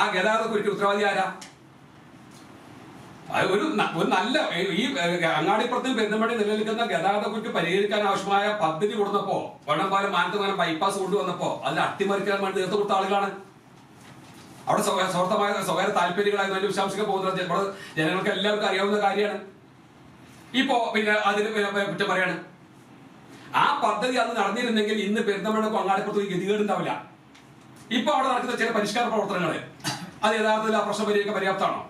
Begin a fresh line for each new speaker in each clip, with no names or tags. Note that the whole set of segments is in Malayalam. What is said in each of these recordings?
ആ ഗതാഗത കുരുക്ക് ഉത്തരവാദി ആരാ? അത് ഒരു നല്ല ഈ അങ്ങാടിപ്പുറത്തും പെരുന്തമണി നിലനിൽക്കുന്ന ഗതാഗത കുരുക്ക് പരിഹരിക്കാൻ ആവശ്യമായ പദ്ധതി കൊടുത്തപ്പോ വണ്ണമ്പാലം മാനത്തുമാനം ബൈപ്പാസ് കൊണ്ടുവന്നപ്പോ അതിൽ അട്ടിമറിക്കാൻ വേണ്ടി തീർത്ത് കൊടുത്ത ആളുകളാണ്. അവിടെ സ്വഹൃത്തമായ സ്വകാര്യ താല്പര്യങ്ങളായി അതിന്റെ വിശാംശങ്ങൾ പോകുന്നത്. നമ്മുടെ ജനങ്ങൾക്ക് എല്ലാവർക്കും അറിയാവുന്ന കാര്യമാണ്. ഇപ്പോ പിന്നെ അതിന് കുറ്റം പറയാണ്. ആ പദ്ധതി അത് നടന്നിരുന്നെങ്കിൽ ഇന്ന് പെരുന്തമണ്ണക്കും അങ്ങാടിപ്പുറത്തും ഗതികേടുണ്ടാവില്ല ഇപ്പൊ അവിടെ നടക്കുന്ന ചില പരിഷ്കാര പ്രവർത്തനങ്ങൾ അത് യഥാർത്ഥത്തിൽ ആ പ്രശ്നം പരിഹരിക്കാൻ പര്യാപ്തമാണോ?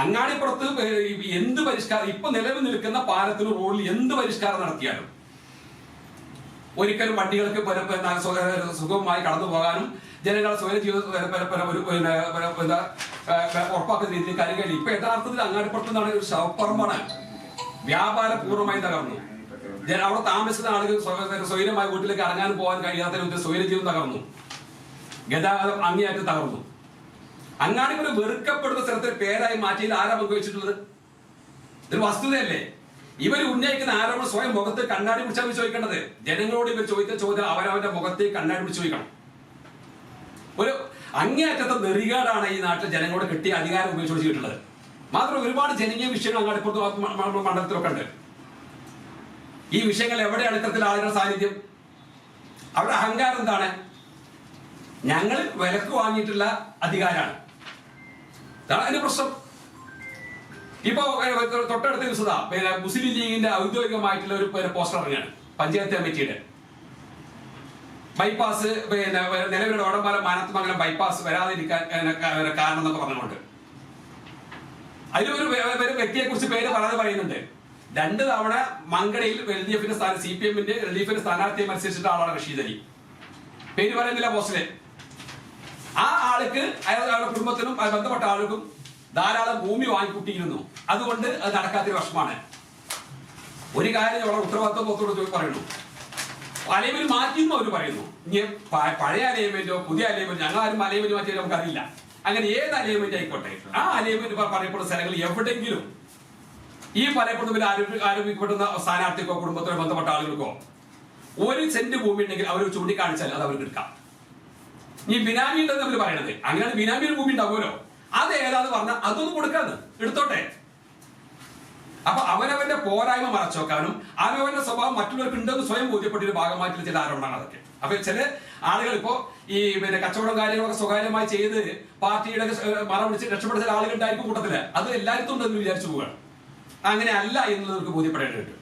അങ്ങാടിപ്പുറത്ത് എന്ത് പരിഷ്കാരം ഇപ്പൊ നിലവിൽ നിൽക്കുന്ന പാലത്തിന് റോഡിൽ എന്ത് പരിഷ്കാരം നടത്തിയാലും ഒരിക്കലും വണ്ടികൾക്ക് സുഖമായി കടന്നു പോകാനും ജനങ്ങളുടെ സ്വയം ജീവിത ഉറപ്പാക്കുന്ന രീതിയിൽ കാര്യങ്ങൾ. ഇപ്പൊ യഥാർത്ഥത്തിൽ അങ്ങാടിപ്പുറത്ത് നിന്നാണ് ഒരു ശവപ്പറമ്പാണ്. വ്യാപാരം പൂർണമായും തകർന്നു അവിടെ താമസിക്കുന്ന ആളുകൾ സ്വയമായി വീട്ടിലേക്ക് ഇറങ്ങാനും പോകാൻ കഴിയാത്ത സ്വയം ജീവിതം തകർന്നു. ഗതാഗതം അങ്ങേയറ്റം തകർന്നു. ഒരു വെറുക്കപ്പെടുന്ന സ്ഥലത്തെ പേരായി മാറ്റിയിൽ ആരാ പങ്കുവച്ചിട്ടുള്ളത്? ഇതൊരു വസ്തുതയല്ലേ? ഇവർ ഉന്നയിക്കുന്ന ആരോപണം സ്വയം മുഖത്ത് കണ്ണാടി പിടിച്ചാൽ ഇവർ ചോദിക്കേണ്ടത്? ജനങ്ങളോട് ഇവർ ചോദിച്ച ചോദ്യം അവരവന്റെ മുഖത്ത് കണ്ണാടി പിടിച്ച് ചോദിക്കണം. ഒരു അങ്ങേയറ്റത്തെ നെറികാടാണ് ഈ നാട്ടിൽ ജനങ്ങളോട് കിട്ടിയ അധികാരം ഉപയോഗിച്ച് മാത്രം ഒരുപാട് ജനകീയ വിഷയങ്ങൾ അങ്ങാടിപ്പുറത്ത് മണ്ഡലത്തിലൊക്കെ ഉണ്ട്. ഈ വിഷയങ്ങൾ എവിടെയാണ് ഇത്തരത്തിൽ ആളുകളുടെ സാന്നിധ്യം? അവരുടെ അഹങ്കാരം എന്താണ്? ഞങ്ങൾ വിലക്ക് വാങ്ങിയിട്ടുള്ള അധികാരമാണ് അതാണ് അതിന്റെ പ്രശ്നം. ഇപ്പൊ തൊട്ടടുത്ത ദിവസതാ പിന്നെ മുസ്ലിം ലീഗിന്റെ ഔദ്യോഗികമായിട്ടുള്ള ഒരു പോസ്റ്റർ ഇറങ്ങാണ് പഞ്ചായത്ത് കമ്മിറ്റിയുടെ. ബൈപ്പാസ് പിന്നെ നിലവിലെ ഓടമ്പാല മാനത്തുമംഗലം ബൈപ്പാസ് വരാതിരിക്കാൻ കാരണം എന്നൊക്കെ പറഞ്ഞുകൊണ്ട്. അതിലൊരു വ്യക്തിയെ കുറിച്ച് പേര് പറയാതെ പറയുന്നുണ്ട്. രണ്ട് തവണ മങ്കടയിൽ എൽ ഡി എഫിന്റെ സ്ഥാനം സി പി എമ്മിന്റെ എൽ ഡി എഫിന്റെ സ്ഥാനാർത്ഥിയെ മത്സരിച്ചിട്ട ആളാണ് റഷീദ് അലി. പേര് പറയുന്നില്ല പോസ്റ്റിൽ. ആൾക്ക് അയാളുടെ കുടുംബത്തിനും ബന്ധപ്പെട്ട ആൾക്കും ധാരാളം ഭൂമി വാങ്ങിക്കൂട്ടിയിരുന്നു. അതുകൊണ്ട് അത് നടക്കാത്തൊരു വർഷമാണ് ഒരു കാര്യം വളരെ ഉത്തരവാദിത്വം പുറത്തോട് പറയുന്നു. അലൈൻമെന്റ് എന്ന് അവർ പറയുന്നു. ഇനി പഴയ അലൈൻമെന്റോ പുതിയ അലൈൻമെന്റ് ഞങ്ങൾ ആരും അലൈൻമെന്റ് മാറ്റിയാൽ നമുക്കറിയില്ല. അങ്ങനെ ഏത് അലൈൻമെന്റ് ആയിക്കോട്ടെ? ആ അലൈൻമെന്റ് പറയപ്പെടുന്ന സ്ഥലങ്ങളിൽ എവിടെയെങ്കിലും ഈ പറയപ്പെടുന്നതിൽ ആരോപി ആരോപിക്കപ്പെടുന്ന സ്ഥാനാർത്ഥിക്കോ കുടുംബത്തിനോ ബന്ധപ്പെട്ട ആളുകൾക്കോ ഒരു സെന്റ് ഭൂമി ഉണ്ടെങ്കിൽ അവർ ചൂണ്ടിക്കാണിച്ചാൽ അത് അവർക്ക് എടുക്കാം. ഈ ബിനാമി ഉണ്ടെന്ന് അവർ പറയണത്. അങ്ങനെയാണ് ഒരു ഭൂമി ഉണ്ടാവുമല്ലോ. അത് ഏതാന്ന് പറഞ്ഞാൽ അതൊന്നും കൊടുക്കാന്ന്. എടുത്തോട്ടെ. അപ്പൊ അവനവന്റെ പോരായ്മ മറച്ചോക്കാനും അവനവന്റെ സ്വഭാവം മറ്റുള്ളവർക്ക് ഉണ്ടെന്ന് സ്വയം ബോധ്യപ്പെട്ടൊരു ഭാഗമായിട്ടുള്ള ചില ആരോപണമാണ് അതൊക്കെ. അപ്പൊ ചില ആളുകൾ ഇപ്പോ ഈ പിന്നെ കച്ചവടം കാര്യങ്ങളൊക്കെ സ്വകാര്യമായി ചെയ്ത് പാർട്ടിയുടെ മറ പിടിച്ച് രക്ഷപ്പെട്ട ചില ആളുകൾ ഉണ്ടായിരിക്കും കൂട്ടത്തിൽ. അത് എല്ലായിടത്തും ഉണ്ടെന്ന് വിചാരിച്ചു പോവുകയാണ്. അങ്ങനെ അല്ല എന്ന് നമുക്ക് ബോധ്യപ്പെടേണ്ടതുണ്ട്.